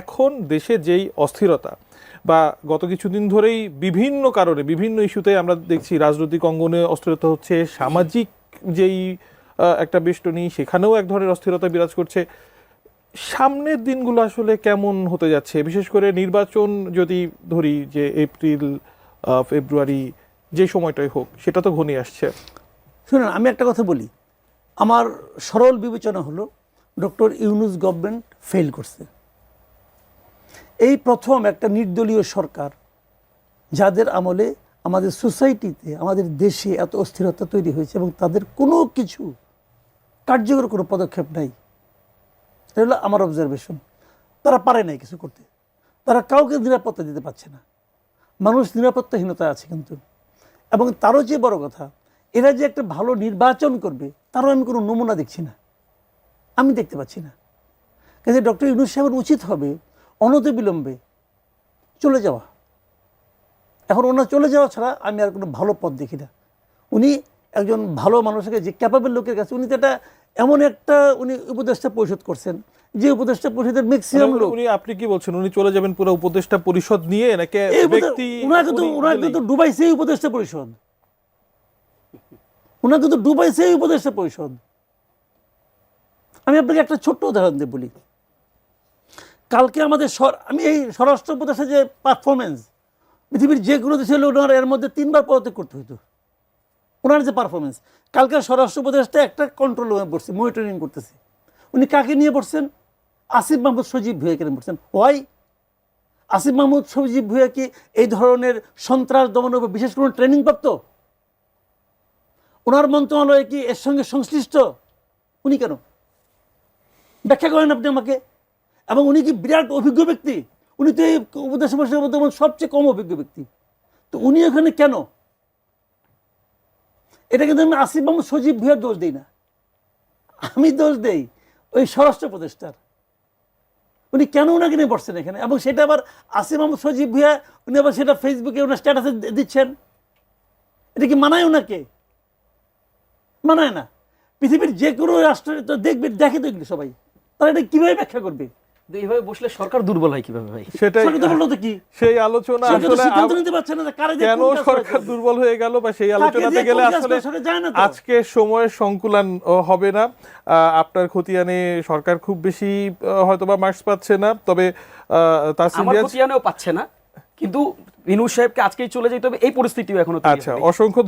এখন দেশে যেই অস্থিরতা বা গত কিছুদিন ধরেই বিভিন্ন কারণে, বিভিন্ন ইস্যুতে আমরা দেখছি রাজনৈতিক অঙ্গনে অস্থিরতা হচ্ছে, সামাজিক যেই একটা বেষ্টনী, সেখানেও এক ধরনের অস্থিরতা বিরাজ করছে। সামনের দিনগুলো আসলে কেমন হতে যাচ্ছে? বিশেষ করে নির্বাচন যদি ধরি যে এপ্রিল ফেব্রুয়ারি যে সময়টাই হোক, সেটা তো ঘনিয়ে আসছে। শুনুন, আমি একটা কথা বলি। আমার সরল বিবেচনা হলো, ডক্টর ইউনুস গভর্নমেন্ট ফেল করছে। এই প্রথম একটা নির্দলীয় সরকার, যাদের আমলে আমাদের সোসাইটিতে, আমাদের দেশে এত অস্থিরতা তৈরি হয়েছে এবং তাদের কোনো কিছু কার্যকর কোনো পদক্ষেপ নাই। এটা হলো আমার অবজারভেশন তারা পারে নাই কিছু করতে। তারা কাউকে নিরাপত্তা দিতে পারছে না। মানুষ নিরাপত্তাহীনতা আছে কিন্তু। এবং তারও যে বড় কথা, এরা যে একটা ভালো নির্বাচন করবে, তারও আমি কোনো নমুনা দেখছি না। আমি দেখতে পাচ্ছি না। কাজে ডক্টর ইউনুস সাহেবের উচিত হবে অনতিবিলম্বে চলে যাওয়া। এখন ওনার চলে যাওয়া ছাড়া আমি আর কোনো ভালো পথ দেখি না। উনি একজন ভালো মানুষকে যে ক্যাপাবল লোকের কাছে উনি তো এমন একটা উনি উপদেষ্টা পরিশোধ করছেন যে উপদেষ্টা পরিষদের ম্যাক্সিমাম লোক। উনি আপনি কি বলছেন? উনি চলে যাবেন পুরো উপদেষ্টা পরিষদ নিয়ে নাকি ব্যক্তি উনাকে তো উনি উনাকে? তো ডুবাইছে এই উপদেষ্টা পরিষদ। উনাকে তো ডুবাইছে এই উপদেষ্টা পরিষদ। আমি আপনাকে একটা ছোট্ট উদাহরণ দিয়ে বলি। কালকে আমাদের আমি এই স্বরাষ্ট্র উপদেশে যে পারফরমেন্স পৃথিবীর যে কোনো দেশে হলে ওনার এর মধ্যে তিনবার পদত্যাগ করতে হতো ওনার যে পারফরমেন্স কালকে স্বরাষ্ট্র উপদেশটা একটা কন্ট্রোল রুমে পড়ছে মনিটরিং করতেছে। উনি কাকে নিয়ে পড়ছেন আসিফ মাহমুদ সজীব ভুয়াকে নিয়ে পড়ছেন ওয়াই আসিফ মাহমুদ সজীব ভুয়া কি এই ধরনের সন্ত্রাস দমনের উপর বিশেষ কোনো ট্রেনিং প্রাপ্ত? ওনার মন্ত্রণালয় কি এর সঙ্গে সংশ্লিষ্ট? উনি কেন? ব্যাখ্যা করেন আপনি আমাকে। এবং উনি কি বিরাট অভিজ্ঞ ব্যক্তি? উনি তো এই উপদেশ মধ্যে সবচেয়ে কম অভিজ্ঞ ব্যক্তি। তো উনি এখানে কেন? এটা কিন্তু আমি আসিফ মাহমুদ সজীব ভুয়ার দোষ দিই না। আমি দোষ দেই ওই স্বরাষ্ট্র প্রতিষ্ঠার। উনি কেন ওনাকে নিয়ে বসছেন এখানে? এবং সেটা আবার আসিম আহমদ সজীব ভুয়া উনি আবার সেটা ফেসবুকে ওনার স্ট্যাটাসে দিচ্ছেন। এটা কি মানায় ওনাকে? মানায় না। পৃথিবীর যে কোনো রাষ্ট্রের তো দেখবে, দেখে তো সবাই। তারা এটা কীভাবে ব্যাখ্যা করবে? এইভাবে বসলে সরকার দুর্বল হয় কীভাবে ভাই? সেটাই তো কি? সেই আলোচনা আসলে নিতে পারছে না কেন সরকার দুর্বল হয়ে গেল বা সেই আলোচনাতে গেলে আসলে। আজকে সময়ের সংকুলান হবে না। আহ, আপনার খতিয়ানে সরকার খুব বেশি হয়তোবা মার্কস পাচ্ছে না তবে তাসিম খতিয়ানেও পাচ্ছে না। কিন্তু বিনু সাহেবকে আজকেই চলে যেতে হবে। এই পরিস্থিতিও এখনও আচ্ছা অসংখ্য